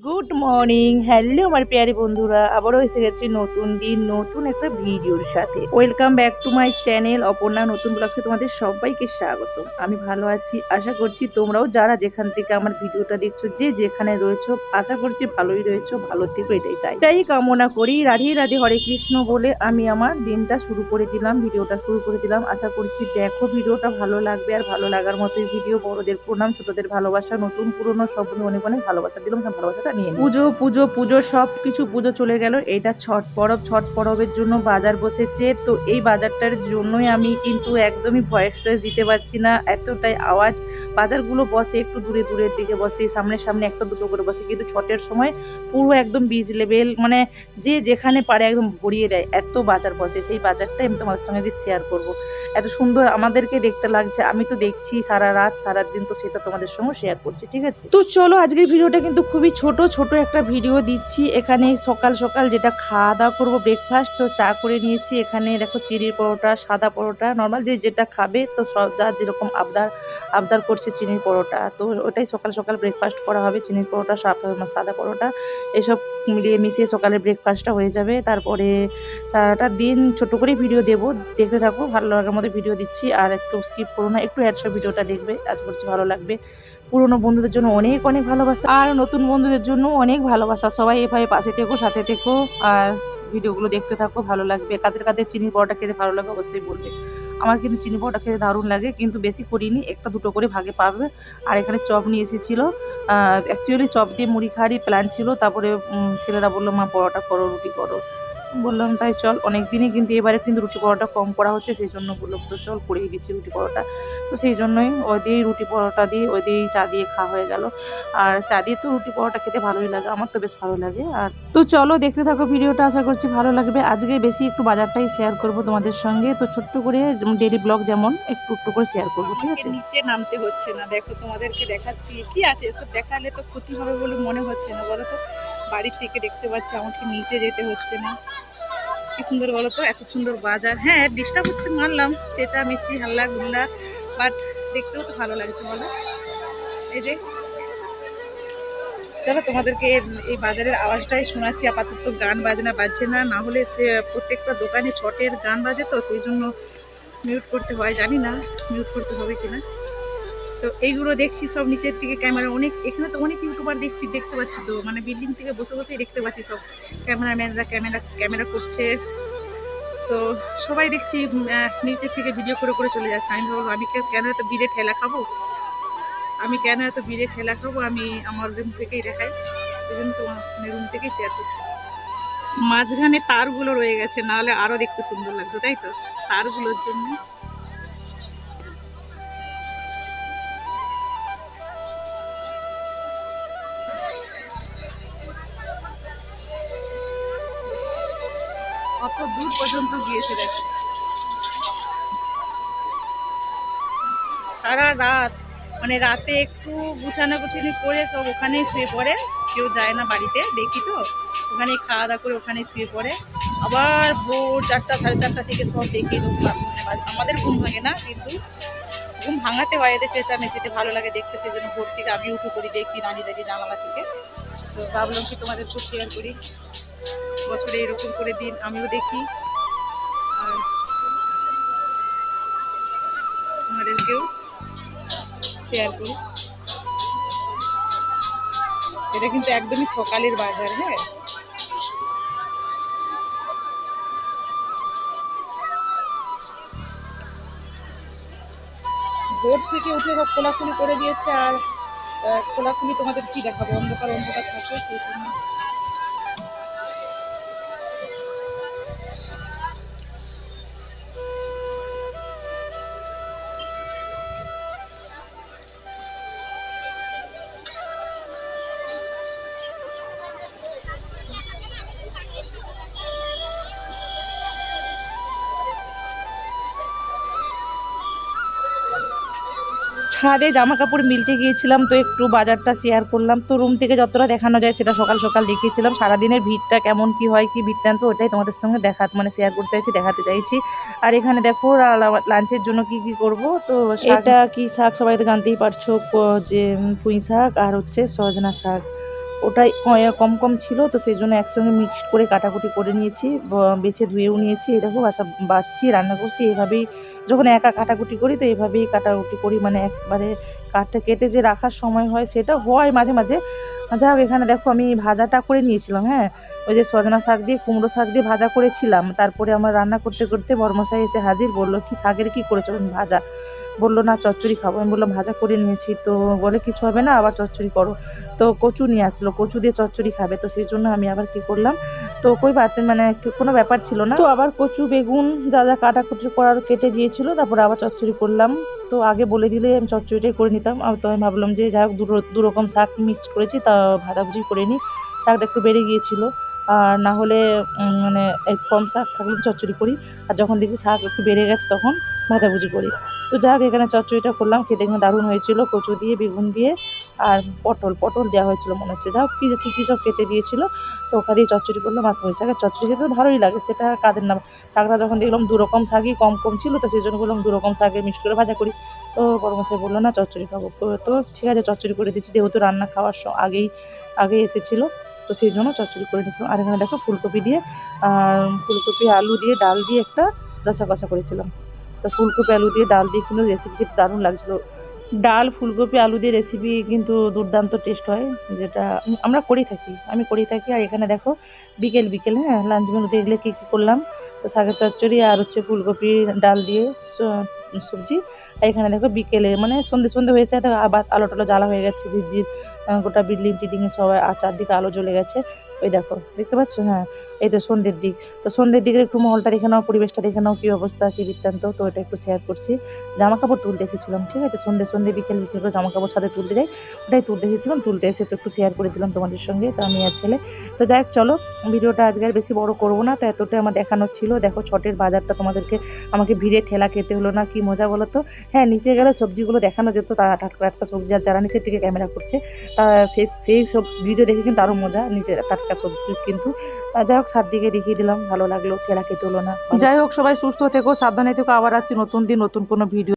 Good morning hello আমার পেয়ারি বন্ধুরা। আবারও এসে গেছি নতুন দিন, নতুন একটা ভিডিওর সাথে। Welcome back to my channel Aparna, নতুন ব্লগসে তোমাদের সবাইকে স্বাগত আমি ভালো আছি, আশা করছি তোমরাও যারা যেখান থেকে আমার ভিডিওটা দেখছ, যে যেখানে রয়েছো, আশা করছি ভালোই রয়েছো, ভালো থেকো, এটাই চাই। তাই কামনা করি, রাধে রাধে হরে কৃষ্ণ বলে আমি আমার দিনটা শুরু করে দিলাম, ভিডিওটা শুরু করে দিলাম। আশা করছি দেখো ভিডিওটা ভালো লাগবে আর ভালো লাগার মতোই ভিডিও। বড়দের প্রণাম, ছোটদের ভালোবাসা, নতুন পুরনো সব অনেক অনেক ভালোবাসা দিলাম, সব ভালোবাসাটা নিয়ে পুজো পুজো পুজো, সব কিছু পুজো চলে গেল। এটা ছট পরব, ছট পরবের জন্য বাজার বসেছে। তো এই বাজারটার জন্যই আমি কিন্তু একদমই ভয়েস টয়েস দিতে পারছি না। এতটাই আওয়াজ। বাজারগুলো বসে, একটু দূরে, দূরের দিকে বসে, সামনে সামনে একটা দুটো করে বসে। কিন্তু ছটের সময় পুরো একদম বীজ লেভেল মানে যে যেখানে পারে একদম ভরিয়ে দেয়। এত বাজার বসে। সেই বাজারটাই আমি তোমাদের সঙ্গে শেয়ার করব। এত সুন্দর আমাদেরকে দেখতে লাগছে। আমি তো দেখছি সারা রাত সারা দিন তো সেটা তোমাদের সঙ্গে শেয়ার করছি। ঠিক আছে? তো চলো, আজকের ভিডিওটা কিন্তু খুবই ছোট ছোট ছোট একটা ভিডিও দিচ্ছি। এখানে সকাল সকাল যেটা খাওয়া দাওয়া করব ব্রেকফাস্ট তো চা করে নিয়েছি। এখানে দেখো চিনির পরোটা, সাদা পরোটা নর্মাল যে যেটা খাবে, তো সব যার যেরকম আবদার আবদার করছে চিনির পরোটা। তো ওটাই সকাল সকাল ব্রেকফাস্ট করা হবে। চিনির পরোটা সাদা পরোটা, এসব মিলিয়ে মিশিয়ে সকালে ব্রেকফাস্টটা হয়ে যাবে। তারপরে সারাটা দিন ছোট করে ভিডিও দেবো। দেখতে থাকো, ভালো লাগার মতো ভিডিও দিচ্ছি। আর একটু স্কিপ করো না, একটু অ্যাডসব ভিডিওটা দেখবে। আজ করছি ভালো লাগবে। পুরনো বন্ধুদের জন্য অনেক অনেক ভালোবাসা। আর নতুন বন্ধুদের জন্য অনেক ভালোবাসা। সবাই এভাবে পাশে থেকো, সাথে থেকো। আর ভিডিওগুলো দেখতে থাকো, ভালো লাগবে। কাদের কাদের চিনি পরোটা খেতে ভালো লাগে অবশ্যই বলবে। আমার কিন্তু চিনি পরোটা খেতে দারুণ লাগে, কিন্তু বেশি করিনি। একটা দুটো করে ভাগে পাবে আর এখানে চপ নিয়ে এসেছিল। অ্যাকচুয়ালি চপ দিয়ে মুড়ি খাওয়ারই প্ল্যান ছিল। তারপরে ছেলেরা বলল, মা, পরোটা করো, রুটি করো। বললাম, তাই চল। অনেক দিনই কিন্তু এবারে কিন্তু রুটি পরোটা কম করা হচ্ছে, সেই জন্য বললাম, তো চল করেই দিচ্ছি রুটি পরোটা। তো সেই জন্যই ওই দিয়েই রুটি পরোটা দিয়ে, ওই দিয়েই চা দিয়ে খাওয়া হয়ে গেল। আর চা দিয়ে তো রুটি পরোটা খেতে ভালোই লাগে, আমার তো বেশ ভালো লাগে। আর তো চলো দেখতে থাকো ভিডিওটা, আশা করছি ভালো লাগবে। আজকে বেশি একটু বাজারটাই শেয়ার করব তোমাদের সঙ্গে। তো ছোট্ট করে ডেলি ব্লগ যেমন, একটু একটু করে শেয়ার করব, ঠিক আছে? নিচে নামতে হচ্ছে না। দেখো তোমাদেরকে দেখাচ্ছি। কি আছে? এসব দেখালে তো ক্ষতি হবে বলে মনে হচ্ছে না, বলো তো। বাড়ির থেকে দেখতে পাচ্ছি, আমাকে নিচে যেতে হচ্ছে না। কি সুন্দর বলো তো, এত সুন্দর বাজার। হ্যাঁ ডিস্টার্ব হচ্ছে, মানলাম, চেঁচা মিচি হাল্লা, গুল্লা বাট দেখতেও তো ভালো লাগছে, বলো। এই যে, চলো তোমাদেরকে এই বাজারের আওয়াজটাই শোনাচ্ছি, আপাতত গান বাজনা বাজছে না না হলে প্রত্যেকটা দোকানে ছটের গান বাজে তো, সেই জন্য মিউট করতে হয়, জানি না মিউট করতে হবে কিনা। তো এইগুলো দেখছি, সব নিচের দিকে ক্যামেরা অনেক, এখানে তো অনেক ইউটিউবার দেখছি, দেখতে পাচ্ছি তো মানে বিল্ডিং থেকে বসে বসেই দেখতে পাচ্ছি সব ক্যামেরাম্যানরা ক্যামেরা ক্যামেরা করছে। তো সবাই দেখছি নিচের থেকে ভিডিও করে করে চলে যাচ্ছে। আমি ভাবলাম, আমি কেন এত বিড়ে ঠেলা খাব? আমি কেন এত বিড়ে ঠেলা খাব? আমি আমার রুম থেকেই দেখাই। ওই জন্য তোমার রুম থেকেই শেয়ার করছি। মাঝখানে তারগুলো রয়ে গেছে, নাহলে আরও দেখতে সুন্দর লাগতো, তাই তো? তারগুলোর জন্য কত দূর পর্যন্ত গিয়েছে, দেখো। সারা রাত মানে রাতে একটু গুছানো গুছানি করে সব ওখানেই শুয়ে পড়ে। কেউ যায় না বাড়িতে, দেখি তো? ওখানেই খাওয়া দাওয়া করে ওখানেই শুয়ে পড়ে। আবার ভোর চারটা, সাড়ে চারটা থেকে সব দেখি আমাদের ঘুম ভাঙে না, কিন্তু ঘুম ভাঙাতে হয়, এদের চেঁচামেচিতে ভালো লাগে দেখতে, সেই জন্য ভোর থেকে আমি উঠে করি দেখি রানী দেখি জানালা থেকে। তো ভাবলাম কি তোমাদের খুব শেয়ার করি। বছরে এরকম করে দিন, আমিও দেখি। আর তোমাদেরকেও শেয়ার করি। এটা কিন্তু একদমই সকালের বাজার হ্যাঁ? ভোর থেকে উঠে সব খোলাখুলি করে দিয়েছে, আর খোলাখুলি তোমাদের কি দেখাবো? অন্ধকার অন্ধকার থাকে, সেই জন্য। ছাদে জামা কাপড় মিলতে গিয়েছিলাম, তো একটু বাজারটা শেয়ার করলাম। তো রুম থেকে যতটা দেখানো যায় সেটা সকাল সকাল দেখিয়েছিলাম। সারাদিনের ভিড়টা কেমন, কি হয়, কি বৃত্তান্ত, ওটাই তোমাদের সঙ্গে দেখা মানে শেয়ার করতে চাইছি, দেখাতে চাইছি। আর এখানে দেখো লাঞ্চের জন্য কি কি করব? তো এটা কি শাক সবাই তো জানতেই পারছ যে পুঁই শাক আর হচ্ছে সজনা শাক। ওটাই কম কম ছিল, তো সেই জন্য একসঙ্গে মিক্সড করে কাটাকুটি করে নিয়েছি বেছে ধুয়েও নিয়েছি, এই দেখো বাচ্চা বাচ্ছি, রান্না করছি, এভাবেই যখন একা কাটাকুটি করি, তো এভাবেই কাটাকুটি করি মানে একবারে কাঠটা কেটে যে রাখার সময় হয়, সেটা হয় মাঝে মাঝে। যাই এখানে দেখো আমি ভাজাটা করে নিয়েছিলাম হ্যাঁ। ওই যে সজনা শাক দিয়ে, কুমড়ো শাক দিয়ে ভাজা করেছিলাম। তারপরে আমার রান্না করতে করতে বর্মশাই এসে হাজির বলল, কি শাকের কি করেছ? ভাজা। বলল, না, চচ্চড়ি খাব। আমি বললাম, ভাজা করে নিয়েছি। তো বলে, কিছু হবে না, আবার চচ্চড়ি করো। তো কচু নিয়ে আসলো, কচু দিয়ে চচ্চড়ি খাবে। তো সেই জন্য আমি আবার কি করলাম, তো কই বাতে মানে কোনো ব্যাপার ছিল না। তো আবার কচু, বেগুন, যা যা কাটাকুটি করার কেটে দিয়েছিল, তারপরে আবার চচ্চড়ি করলাম। তো আগে বলে দিলে আমি চচ্চড়িটাই করে নিতাম। আর তো আমি ভাবলাম যে যাই হোক, দু রকম শাক মিক্স করেছি, তা ভাজাভুজি করে নিই। শাকটা একটু বেড়ে গিয়েছিল। আর না হলে মানে কম শাক থাকলে চচ্চড়ি করি। আর যখন দেখি শাক একটু বেড়ে গেছে, তখন ভাজাভুজি করি। তো যাক এখানে চচ্চড়িটা করলাম, খেতে কিন্তু দারুণ হয়েছিল। কচু দিয়ে, বেগুন দিয়ে আর পটল পটল দেওয়া হয়েছিল মনে হচ্ছে। যাক কী কী কী সব কেটে দিয়েছিল, তো ওখানে দিয়ে চচ্চড়ি করলাম আর পুঁই শাকের চচ্চড়ি খেতে ভালোই লাগে। সেটা কাদের নাম শাকটা যখন দেখলাম দু রকম শাকই কম কম ছিল, তো সেই জন্য বললাম দু রকম শাকে মিক্স করে ভাজা করি। তো বড় বলল, না, চচ্চড়ি খাব। তো- ঠিক আছে, চচ্চড়ি করে দিচ্ছি। যেহেতু রান্না খাওয়ার আগেই আগে এসেছিল। তো সেই জন্য চচ্চড়ি করে নিয়েছিলাম। আর এখানে দেখো ফুলকপি দিয়ে ফুলকপি, আলু দিয়ে, ডাল দিয়ে একটা রসা কষা করেছিলাম। তো ফুলকপি, আলু দিয়ে, ডাল দিয়ে কিন্তু রেসিপি দারুণ লাগছিল। ডাল, ফুলকপি, আলু দিয়ে রেসিপি কিন্তু দুর্দান্ত টেস্ট হয়, যেটা আমরা করেই থাকি। আমি করেই থাকি, আর এখানে দেখো বিকেল বিকেল হ্যাঁ লাঞ্চ মেনু এগুলো কী কী করলাম? তো শাকের চচ্চড়ি আর হচ্ছে ফুলকপি, ডাল দিয়ে সবজি। আর এখানে দেখো বিকেলে মানে সন্ধে সন্ধে হয়েছে আলো টালো জ্বালা হয়ে গেছে, ঝিরঝির। আহ, গোটা বিল্ডিং টিল্ডিংয়ে সবাই আর চারদিকে আলো জ্বলে গেছে। ওই দেখো দেখতে পাচ্ছ? হ্যাঁ এই তো সন্ধ্যের দিক। তো সন্ধ্যের দিকের একটু মহলটা দেখে নাও পরিবেশটা দেখে নাও কী অবস্থা কী বৃত্তান্ত। তো এটা একটু শেয়ার করছি। জামা কাপড় তুলতে এসেছিলাম ঠিক আছে? সন্ধ্যে সন্ধ্যে বিকেল বিকেল করে জামা কাপড় ছাদে তুলতে যাই। ওটাই তুলতে এসেছিলাম তুলতে এসে তো একটু শেয়ার করে দিলাম তোমাদের সঙ্গে তো আমি আর ছেলে। তো যাই হোক চলো ভিডিওটা আজকে আর বেশি বড় করব না তো এতটাই আমার দেখানো ছিল। দেখো ছটের বাজারটা তোমাদেরকে আমাকে ভিড়ে ঠেলা খেতে হলো না কি মজা বলো তো? হ্যাঁ নিচে গেলে সবজিগুলো দেখানো যেত তারা টাটকা টাটকা সবজি আর যারা নিচের থেকে ক্যামেরা করছে তা সেই সেই সব ভিডিও দেখে কিন্তু আরও মজা, নিজের টাটকা সবজি কিন্তু যাই হোক সাত দিকে দেখিয়ে দিলাম, ভালো লাগল খেলা খেতে হলো না যাই হোক, সবাই সুস্থ থেকো, সাবধানে থেকো, আবার আসছি নতুন দিন, নতুন কোনো ভিডিও